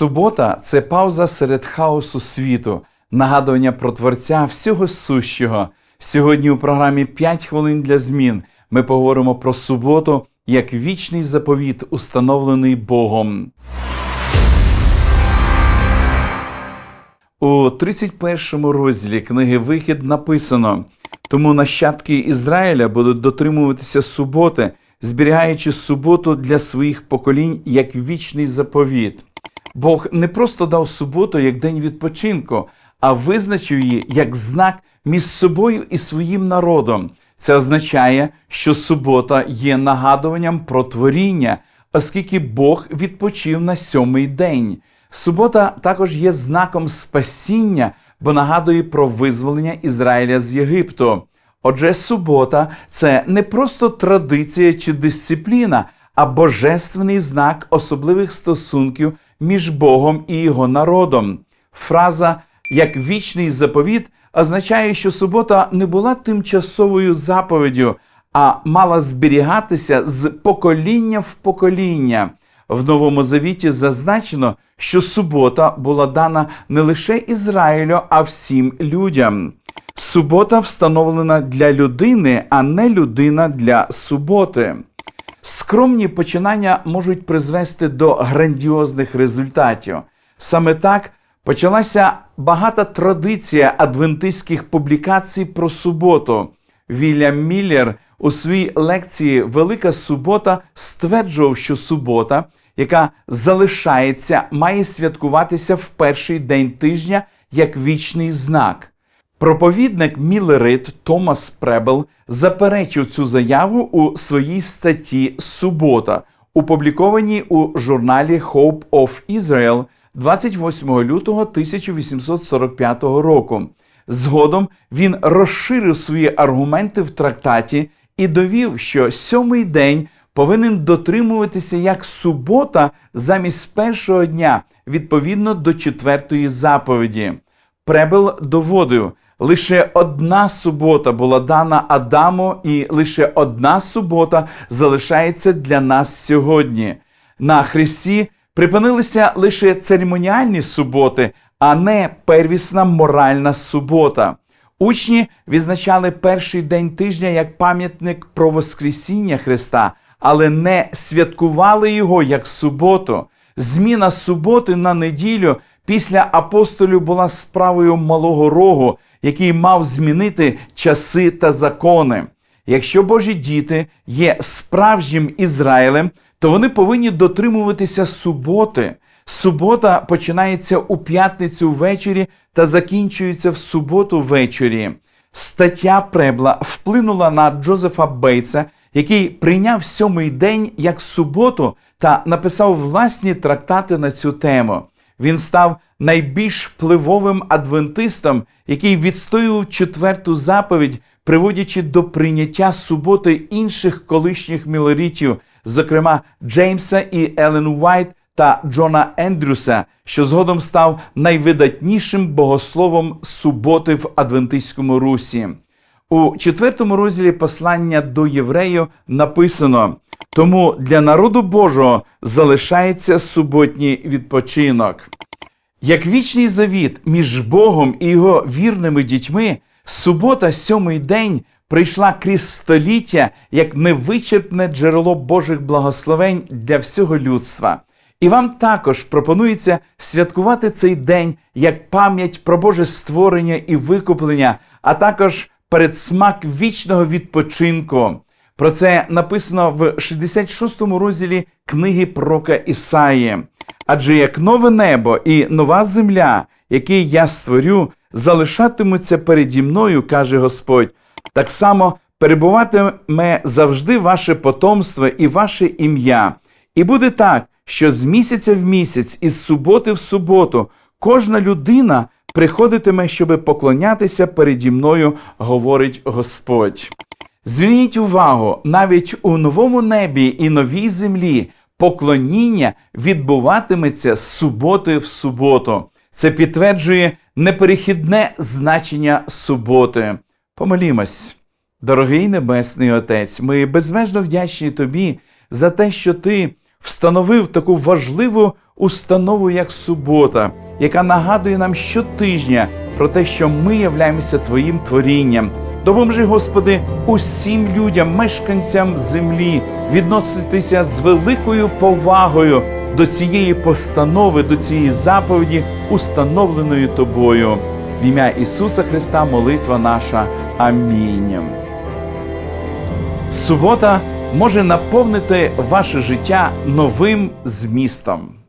Субота це пауза серед хаосу світу, нагадування про Творця всього сущого. Сьогодні у програмі «5 хвилин для змін ми поговоримо про суботу як вічний заповіт, установлений Богом. У 31 розділі книги Вихід написано: тому нащадки Ізраїля будуть дотримуватися суботи, зберігаючи суботу для своїх поколінь як вічний заповіт. Бог не просто дав суботу як день відпочинку, а визначив її як знак між собою і своїм народом. Це означає, що субота є нагадуванням про творіння, оскільки Бог відпочив на сьомий день. Субота також є знаком спасіння, бо нагадує про визволення Ізраїля з Єгипту. Отже, субота це не просто традиція чи дисципліна, а божественний знак особливих стосунків між Богом і його народом. Фраза як вічний заповіт означає, що субота не була тимчасовою заповіддю, а мала зберігатися з покоління в покоління. В Новому Завіті зазначено, що субота була дана не лише Ізраїлю, а всім людям. Субота встановлена для людини, а не людина для суботи. Скромні починання можуть призвести до грандіозних результатів. Саме так почалася багата традиція адвентистських публікацій про суботу. Вільям Міллер у своїй лекції Велика субота стверджував, що субота, яка залишається, має святкуватися в перший день тижня як вічний знак. Проповідник Мілерит Томас Пребел заперечив цю заяву у своїй статті Субота, опублікованій у журналі Hope of Israel 28 лютого 1845 року. Згодом він розширив свої аргументи в трактаті і довів, що сьомий день повинен дотримуватися як субота замість першого дня відповідно до четвертої заповіді. Пребел доводив, лише одна субота була дана Адаму, і лише одна субота залишається для нас сьогодні. На Христі припинилися лише церемоніальні суботи, а не первісна моральна субота. Учні відзначали перший день тижня як пам'ятник про Воскресіння Христа, але не святкували його як суботу. Зміна суботи на неділю після апостолів була справою малого рогу, який мав змінити часи та закони. Якщо Божі діти є справжнім Ізраїлем, то вони повинні дотримуватися суботи. Субота починається у п'ятницю ввечері та закінчується в суботу ввечері. Стаття Пребла вплинула на Джозефа Бейтса, який прийняв сьомий день як суботу та написав власні трактати на цю тему. Він став найбільш впливовим адвентистом, який відстоював четверту заповідь, приводячи до прийняття суботи інших колишніх мілорітів, зокрема Джеймса і Елен Уайт та Джона Ендрюса, що згодом став найвидатнішим богословом суботи в адвентистському русі. У четвертому розділі послання до євреїв написано: тому для народу Божого залишається суботній відпочинок. Як вічний завіт між Богом і його вірними дітьми, субота, сьомий день, прийшла крізь століття як невичерпне джерело Божих благословень для всього людства. І вам також пропонується святкувати цей день як пам'ять про Боже створення і викуплення, а також передсмак вічного відпочинку. Про це написано в 66-му розділі книги Прока Ісаї. Адже як нове небо і нова земля, які я створю, залишатимуться переді мною, каже Господь, так само перебуватиме завжди ваше потомство і ваше ім'я. І буде так, що з місяця в місяць, із суботи в суботу, кожна людина приходитиме, щоби поклонятися переді мною, говорить Господь. Зверніть увагу, навіть у новому небі і новій землі поклоніння відбуватиметься з суботи в суботу. Це підтверджує неперехідне значення суботи. Помолімось, дорогий Небесний Отець, ми безмежно вдячні Тобі за те, що Ти встановив таку важливу установу як субота, яка нагадує нам щотижня про те, що ми являємося Твоїм творінням. Допоможи, Господи, усім людям, мешканцям землі, відноситися з великою повагою до цієї постанови, до цієї заповіді, установленої Тобою. В ім'я Ісуса Христа молитва наша. Амінь. Субота може наповнити ваше життя новим змістом.